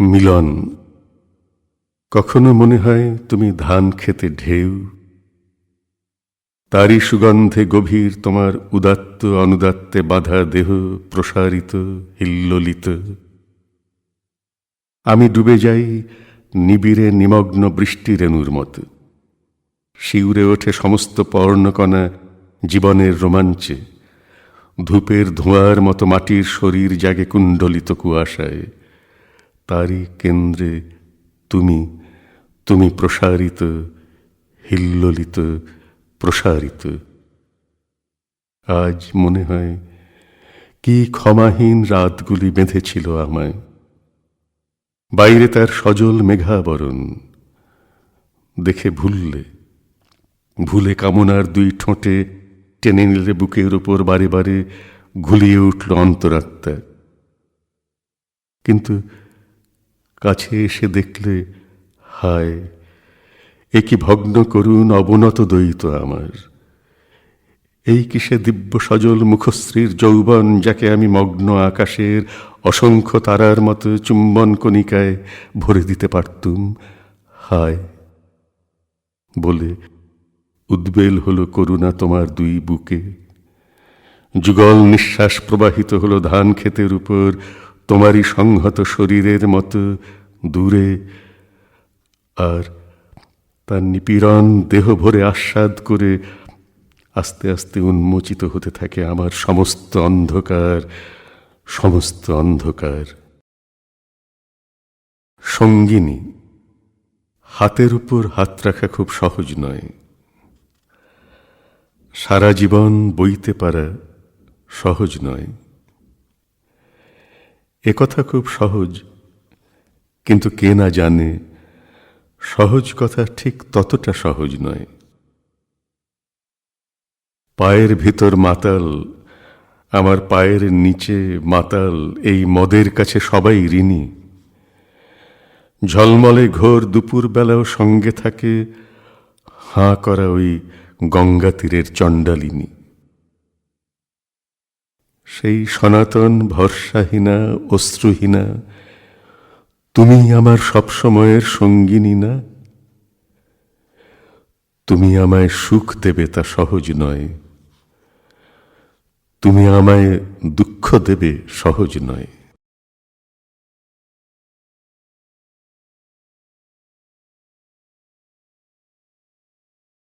মিলন, কখনো মনে হয় তুমি ধান খেতে ঢেউ? তারই সুগন্ধে গভীর তোমার উদাত্ত অনুদাত্তে বাধা দেহ প্রসারিত, হিল্লোলিত। আমি ডুবে যাই নিবিড়ে নিমগ্ন বৃষ্টি রেণুর মতো। শিউরে ওঠে সমস্ত পর্ণকণা জীবনের রোমাঞ্চে। ধূপের ধোঁয়ার মতো মাটির শরীর জাগে কুণ্ডলিত কুয়াশায়। তারই কেন্দ্রে তুমি তুমি প্রসারিত, হিল্লোলিত, প্রসারিত। আজ মনে হয় কি ক্ষমাহীন রাতগুলি বেঁধেছিল আমায়। বাইরে তার সজল মেঘাবরণ, দেখে ভুললে, ভুলে কামনার দুই ঠোঁটে টেনে নিলে বুকের উপর বারে বারে ঘুলিয়ে উঠল অন্তরাত্মা। কিন্তু কাছে এসে দেখলে, হায়, এ কি ভগ্ন করুণ অবনত দ্বৈত আমার। এই কিসে দিব্য সজল মুখশ্রীর যৌবন, যাকে আমি মগ্ন আকাশের অসংখ্য তারার মতো চুম্বন কণিকায় ভরে দিতে পারতুম, হায়। বলে, উদ্বেল হলো করুণা তোমার দুই বুকে। যুগল নিঃশ্বাস প্রবাহিত হলো ধান ক্ষেতের উপর তোমারই সংহত শরীরের মতো দূরে আর তার নিপীড়ন দেহ ভরে আস্বাদ করে আস্তে আস্তে উন্মোচিত হতে থাকে আমার সমস্ত অন্ধকার সমস্ত অন্ধকার। সঙ্গিনী, হাতের উপর হাত রাখা খুব সহজ নয়। সারা জীবন বইতে পারা সহজ নয়। একথা খুব সহজ। কিন্তু কে না জানে, সহজ কথা ঠিক ততটা সহজ নয়। পায়ের ভিতর মাতাল, আমার পায়ের নিচে মাতাল, এই মদের কাছে সবাই ঋণী। ঝলমলে ঘোর দুপুর বেলাও সঙ্গে থাকে হাঁ করা ওই গঙ্গা তীরের চণ্ডালিনী। সেই সনাতন ভরসাহীনা, অশ্রুহীনা, তুমি আমার সবসময়ের সঙ্গিনী না? তুমি আমায় সুখ দেবে তা সহজ নয়। তুমি আমায় দুঃখ দেবে সহজ নয়।